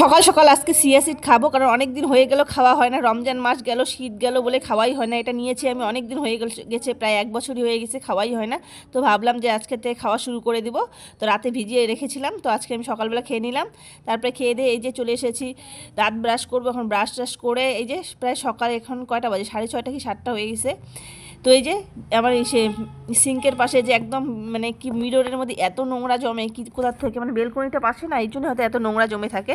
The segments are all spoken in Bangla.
সকাল সকাল আজকে সিয়াসিড খাব, কারণ অনেক দিন হয়ে গেল, খাওয়া হয় না। রমজান মাস গেল, শীত গেল বলে খাওয়াই হয় না। এটা নিয়েছি আমি অনেক দিন হয়ে গেছে, প্রায় এক বছরই হয়ে গেছে, খাওয়াই হয় না। তো ভাবলাম যে আজকে থেকে খাওয়া শুরু করে দিব। তো রাতে ভিজিয়ে রেখেছিলাম, তো আজকে আমি সকালবেলা খেয়ে নিলাম। তারপরে খেয়ে দিয়ে এই যে চলে এসেছি দাঁত ব্রাশ করব, এখন ব্রাশ ট্রাশ করে এই যে প্রায় সকাল এখন কয়টা বাজে? সাড়ে ছয়টা কি সাতটা হয়ে গেছে। তো এই যে আমার সে সিঙ্কের পাশে যে একদম মানে কি মিররের মধ্যে এত নোংরা জমে, কি কোথার থেকে মানে বেলকনিটা পাশে না, এই জন্য হয়তো এত নোংরা জমে থাকে।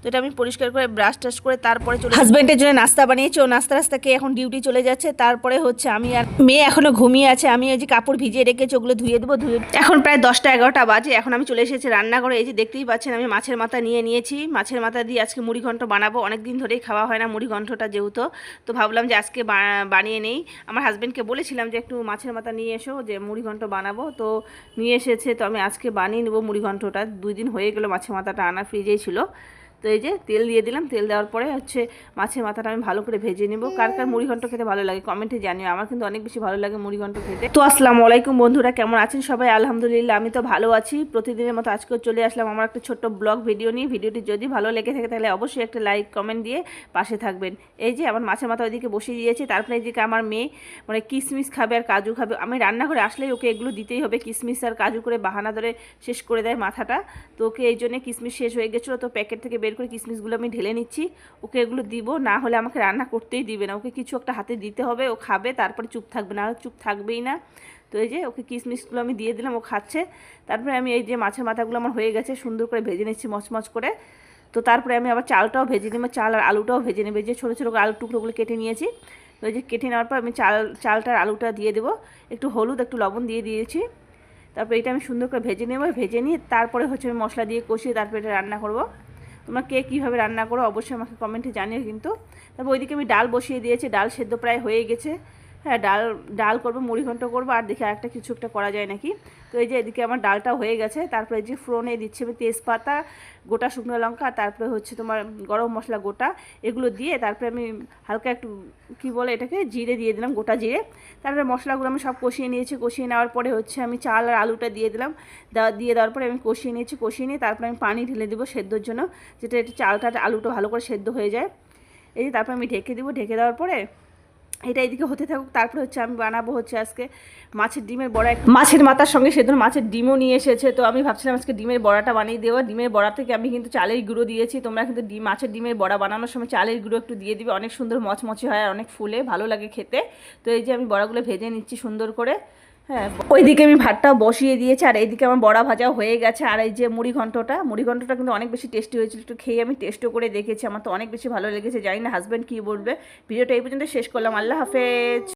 তো এটা আমি পরিষ্কার করে ব্রাশ টাশ করে তারপরে চলে হাজব্যান্ডের জন্য নাস্তা বানিয়েছি, ও নাস্তা রাস্তা খেয়ে এখন ডিউটি চলে যাচ্ছে। তারপরে হচ্ছে আমি আর মেয়ে এখনও ঘুমিয়ে আছে, আমি ওই যে কাপড় ভিজিয়ে রেখেছি, ওগুলো ধুয়ে দেবো, ধুয়ে এখন প্রায় দশটা এগারোটা বাজে, এখন আমি চলে এসেছি রান্নাঘরে, এই যে দেখতেই পাচ্ছেন আমি মাছের মাথা নিয়ে নিয়েছি। মাছের মাথা দিয়ে আজকে মুড়ি ঘন্ট বানাবো অনেক দিন ধরেই খাওয়া হয় না মুড়ি ঘন্টটা যেহেতু। তো ভাবলাম যে আজকে বানিয়ে নেই। আমার হাজব্যান্ডকে বলেছিলাম যে একটু মাছের মাথা নিয়ে এসো যে মুড়ি ঘন্ট বানাবো। তো নিয়ে এসেছে, তো আমি আজকে বানিয়ে নেব মুড়ি ঘন্টটা। দুই দিন হয়ে গেলো মাছে মাথাটা আনা, ফ্রিজেই ছিল। তো এই যে তেল দিয়ে দিলাম, তেল দেওয়ার পরে হচ্ছে মাছের মাথাটা আমি ভালো করে ভেজে নেব। কার কার মুড়ি ঘন্ট খেতে ভালো লাগে কমেন্টে জানিও, আমার কিন্তু অনেক বেশি ভালো লাগে মুড়ি ঘন্ট খেতে। তো আসসালামু আলাইকুম বন্ধুরা, কেমন আছেন সবাই? আলহামদুলিল্লাহ, আমি তো ভালো আছি। প্রতিদিনের মতো আজকেও চলে আসলাম আমার একটা ছোট্ট ব্লগ ভিডিও নিয়ে। ভিডিওটি যদি ভালো লেগে থাকে তাহলে অবশ্যই একটা লাইক কমেন্ট দিয়ে পাশে থাকবেন। এই যে আমার মাছের মাথা ওইদিকে বসিয়ে দিয়েছি, তারপরে এদিকে আমার মেয়ে মানে কিশমিশ খাবে আর কাজু খাবে। আমি রান্নাঘরে আসলেই ওকে এগুলো দিতেই হবে কিশমিশ আর কাজু করে বাহানা ধরে শেষ করে দেয় মাথাটা। তো ওকে এই জন্য কিশমিশ শেষ হয়ে গেছিল, তো প্যাকেট থেকে বের করে কিশমিশগুলো আমি ঢেলে নিচ্ছি। ওকে এগুলো দিব, না হলে আমাকে রান্না করতেই দিবে না। ওকে কিছু একটা হাতে দিতে হবে, ও খাবে, তারপরে চুপ থাকবে, না চুপ থাকবেই না। তো এই যে ওকে কিশমিশগুলো আমি দিয়ে দিলাম, ও খাচ্ছে। তারপরে আমি এই যে মাছের মাথাগুলো আমার হয়ে গেছে, সুন্দর করে ভেজে নিচ্ছি মচমচ করে। তো তারপরে আমি আবার চালটাও ভেজে নেব, চাল আর আলুটাও ভেজে নেবে। যে ছোটো ছোটো আলুর টুকরোগুলো কেটে নিয়েছি। তো এই যে কেটে নেওয়ার পর আমি চাল, চালটার আলুটা দিয়ে দেবো। একটু হলুদ, একটু লবণ দিয়ে দিয়েছি। তারপর এটা আমি সুন্দর করে ভেজে নেব, ভেজে নিয়ে তারপরে হচ্ছে আমি মশলা দিয়ে কষিয়ে তারপরে এটা রান্না করব। তোমরা কে কীভাবে রান্না করো, অবশ্যই আমাকে কমেন্টে জানিও কিন্তু। তারপর ওইদিকে আমি ডাল বসিয়ে দিয়েছি, ডাল সেদ্ধ প্রায় হয়ে গেছে। হ্যাঁ ডাল ডাল করব, মুড়ি ঘন্ট করব, আর দেখি আরেকটা কিছু একটা করা যায় নাকি। তো এই যে এদিকে আমার ডালটা হয়ে গেছে, তারপরে যে ফোড়নে দিচ্ছি আমি তেজপাতা, গোটা শুকনো লঙ্কা, তারপরে হচ্ছে তোমার গরম মশলা গোটা, এগুলো দিয়ে তারপরে আমি হালকা একটু, কি বলে এটাকে, জিরে দিয়ে দিলাম, গোটা জিরে। তারপরে মশলাগুলো আমি সব কষিয়ে নিয়েছি, কষিয়ে নেওয়ার পরে হচ্ছে আমি চাল আর আলুটা দিয়ে দিলাম। দিয়ে দেওয়ার পরে আমি কষিয়ে নিয়েছি, কষিয়ে নিয়ে তারপরে আমি পানি ঢেলে দেবো সেদ্ধর জন্য, যেটা চালটা, আলুটা ভালো করে সেদ্ধ হয়ে যায়। এই যে তারপরে আমি ঢেকে দিব, ঢেকে দেওয়ার পরে এটা এদিকে হতে থাকুক, তারপরে হচ্ছে আমি বানাবো হচ্ছে আজকে মাছের ডিমের বড়া মাছের মাথার সঙ্গে সেদিন মাছের ডিমও নিয়ে এসেছে, তো আমি ভাবছিলাম আজকে ডিমের বড়াটা বানিয়ে দেবো। ডিমের বড়া থেকে আমি কিন্তু চালের গুঁড়ো দিয়েছি, তোমরা কিন্তু ডিম, মাছের ডিমের বড়া বানানোর সময় চালের গুঁড়ো একটু দিয়ে দিবে। অনেক সুন্দর মচমচে হয় আর অনেক ফুলে, ভালো লাগে খেতে। তো এই যে আমি বড়াগুলো ভেজে নিচ্ছি সুন্দর করে। হ্যাঁ ওইদিকে আমি ভাতটা বসিয়ে দিয়েছি, আর এইদিকে আমার বড়া ভাজা হয়ে গেছে, আর এই যে মুড়ি ঘন্টটা মুড়ি ঘন্টটা কিন্তু অনেক বেশি টেস্টি হয়েছিল, একটু খেয়ে আমি টেস্টও করে দেখেছি, আমার তো অনেক বেশি ভালো লেগেছে, জানি না হাজব্যান্ড কী বলবে ভিডিওটা এই পর্যন্ত শেষ করলাম, আল্লাহ হাফেজ।